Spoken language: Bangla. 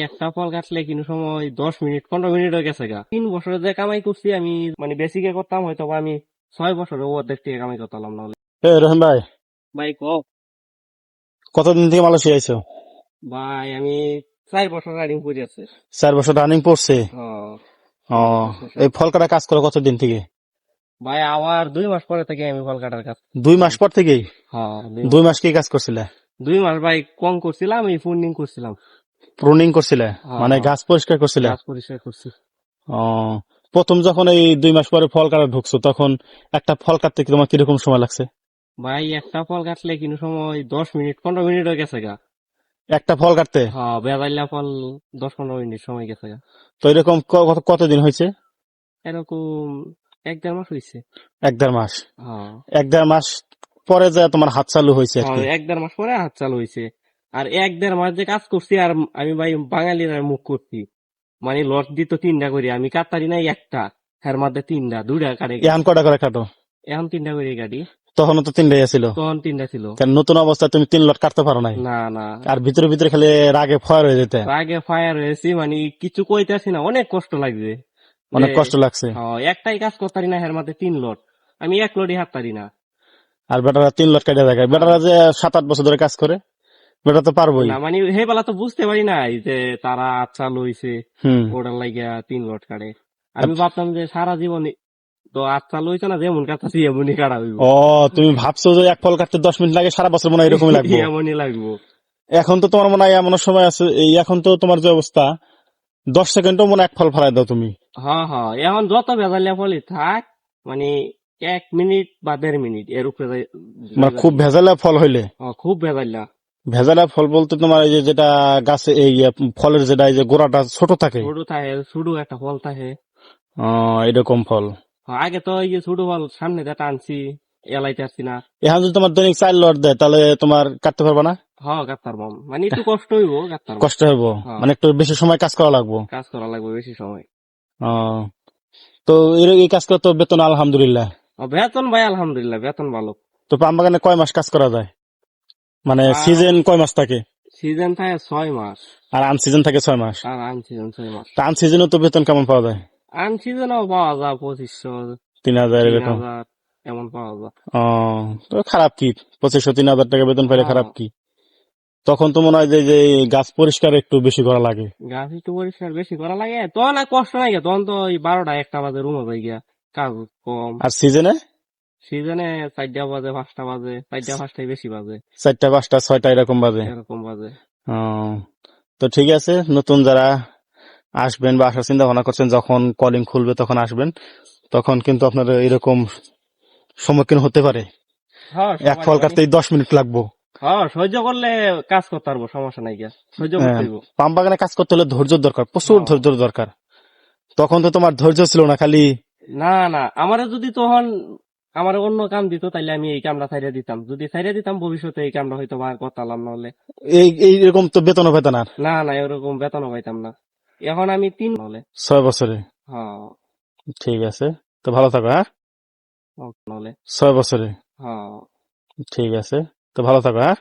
একটা ফল কাটলে কিন্তু সময় দশ মিনিট পনেরো মিনিট হয়ে গেছে গা। তিন বছরে যে কামাই করছি আমি মানে বেসিকে করতাম হয়তো আমি ছয় বছরে অর্ধেক থেকে কামাই করতাম নাহলে। এ রহিম ভাই। ভাই ক? কতদিন থেকে মালয়েশিয়া আইছো? ভাই আমি চার বছর রাইডিং করে আছে। চার বছর রানিং পড়ছে ও এই ফল কাটা কাজ করো কতদিন থেকে? ভাই আবার দুই মাস পরে থেকে আমি ফল কাটার কাজ। দুই মাস পর থেকেই? হ্যাঁ দুই- মাস। কি কাজ করছিলে? দুই মাস ভাই কম করছিলাম এই ফুন্ডিং করছিলাম। প্রুনিং করছিলে? হ্যাঁ। মানে গাছ পরিষ্কার করছিলে? গাছ পরিষ্কার করছি। ও প্রথম যখন এই দুই মাস পরে ফল কাটা ঢুকছো তখন একটা ফল কাটতে কি তোমার কীরকম সময় লাগছে? ভাই একটা ফল কাটলে কিন্তু সময় দশ মিনিট পনেরো মিনিট হয়ে গেছে গা। একটা ফল কাটতে? হ্যাঁ বেজাইলা ফল দশ পনেরো মিনিট সময় গেছে গা। তো এরকম কতদিন হয়েছে? এরকম এক দেড় মাস হয়েছে। এক দেড় মাস? হ্যাঁ। এক দেড় মাস পরে যে তোমার হাত চালু হয়েছে হ্যাঁ, এক দেড় মাস পরে হাত চালু হয়েছে। আর এক দেড় মাস যে কাজ করছি আর আমি ভাই বাঙালির মুখ করছি। মানে লট দিত তিনটা করি আমি কাটতারি নাই একটা এর মধ্যে তিনটা দুইটা কাটে এখন কটা করে কাটো এখন তিনটা করে গাড়ি। তখনও তো তিনটাই ছিল তখন তিনটা ছিল। নতুন অবস্থায় তুমি তিন লট কাটতে পারো নাই? না না। আর ভিতরে ভিতরে খালি রাগে ফায়ার হয়ে যেতে। রাগে ফায়ার হয়েছি মানে কিছু কইতাছি না অনেক কষ্ট লাগবে অনেক কষ্ট লাগছে। হ্যাঁ, একটাই কাজ করতারি না এর মধ্যে তিন লট। আমি এক লটই হাঁটতারি না। আর বেটারা তিন লট কাটে দেখায়। বেটারা যে সাত আট বছর ধরে কাজ করে বেটা তো পারবোই। না মানে হে বেলা তো বুঝতে পারি নাই যে তারা আচ্ছা লইছে। ওটার লাগিয়া তিন লট কাটে আমি ভাবতাম যে সারা জীবন তো আচ্ছা লইছে না যেমন কাটাছি এমনই কাটা হইব। ও তুমি ভাবছ যে এক ফল কাটতে দশ মিনিট লাগে সারা বছর মনে হয় এরকমই লাগবে? এমনই লাগবো। এখন তো তোমার মনে হয় এমন সময় আছে এই এখন তো তোমার যে অবস্থা দশ সেকেন্ডও মনে এক ফল ফেলাই দাও তুমি। হ্যাঁ হ্যাঁ এখন যত ভেজালিয়া ফলি থাক মানে এক মিনিট বা দেড় মিনিট এর উপরে মানে খুব ভেজালা ফল হইলে? খুব ভেজালিয়া। ভেজালা ফল বলতে তোমার এই যে যেটা গাছে এই ফলের যেটা এই যে গোড়াটা ছোট থাকে। ছোট থাকে শুধু একটা ফল থাকে। এরকম ফল। আগে তো এই যে ছোট ফল সামনে দিয়ে টানছি এলাইতে আসছি না। এখন যদি তোমার দৈনিক চার লট দেয় তাহলে তোমার কাটতে পারবা না? হ্যাঁ গাত্তার বম মানে একটু কষ্ট হইব কষ্ট হইব। মানে একটু বেশি সময় কাজ করা লাগবো? কাজ করা লাগবে বেশি সময়। তো এই কাজ করতে বেতন আলহামদুলিল্লাহ। বেতন ভাই আলহামদুলিল্লাহ বেতন ভালো। তো পাম বাগানে কয় মাস কাজ করা যায়? মানে সিজন কয় মাস থাকে? সিজন থাকে ছয় মাস। আর আন সিজন থাকে ছয় মাস? আর আন সিজন ছয় মাস। তা আন সিজনে তো বেতন কেমন পাওয়া যায়? আন সিজনও পাওয়া যায় পঁচিশশো। তিন হাজার এরকম এমন পাওয়া যায়। ও তো খারাপ কি? পঁচিশশো তিন হাজার টাকা বেতন পেলে হ্যাঁ। খারাপ কি? তখন তো মনে হয় যে গাছ পরিষ্কার একটু বেশি করা লাগে। গাছ একটু পরিষ্কার বেশি করা লাগে। তখন আর কষ্ট নাই তখন তো ওই বারোটা একটা বাজে রুমে যাই গিয়া কাজ কম। আর সিজনে সিজনে চারটা বাজে পাঁচটা বাজে চারটা পাঁচটাই বেশি বাজে। চারটা পাঁচটা ছয়টা এরকম বাজে। এরকম বাজে। তো ঠিক আছে নতুন যারা আসবেন বা আসার চিন্তা ভাবনা করছেন যখন কলিং খুলবে তখন আসবেন তখন কিন্তু আপনার এরকম সম্মুখীন হতে পারে। হ্যাঁ এক ফল কাটতে দশ মিনিট লাগবো। হ্যাঁ সহ্য করলে কাজ করতে পারব সমস্যা নাই গিয়া। সহ্য করতে হ্যাঁ। পাম বাগানে কাজ করতে হলে ধৈর্য দরকার প্রচুর। ধৈর্য দরকার। তখন তো তোমার ধৈর্য ছিল না খালি না না আমারে যদি তখন আমার অন্য কাম দিত তাইলে আমি এই কামটা ছাইড়া দিতাম। যদি ছাইড়া দিতাম ভবিষ্যতে এই কামটা হয়তো বার করতাম নাহলে। এই এইরকম তো বেতনও পেতেন আর না না এরকম বেতনও পাইতাম না। এখন আমি তিন নাহলে। ছয় বছরে? হ্যাঁ। ঠিক আছে। তো ভালো থাকো হ্যাঁ? ছয় বছরে? হ্যাঁ। ঠিক আছে। তো ভালো থাকো হ্যাঁ?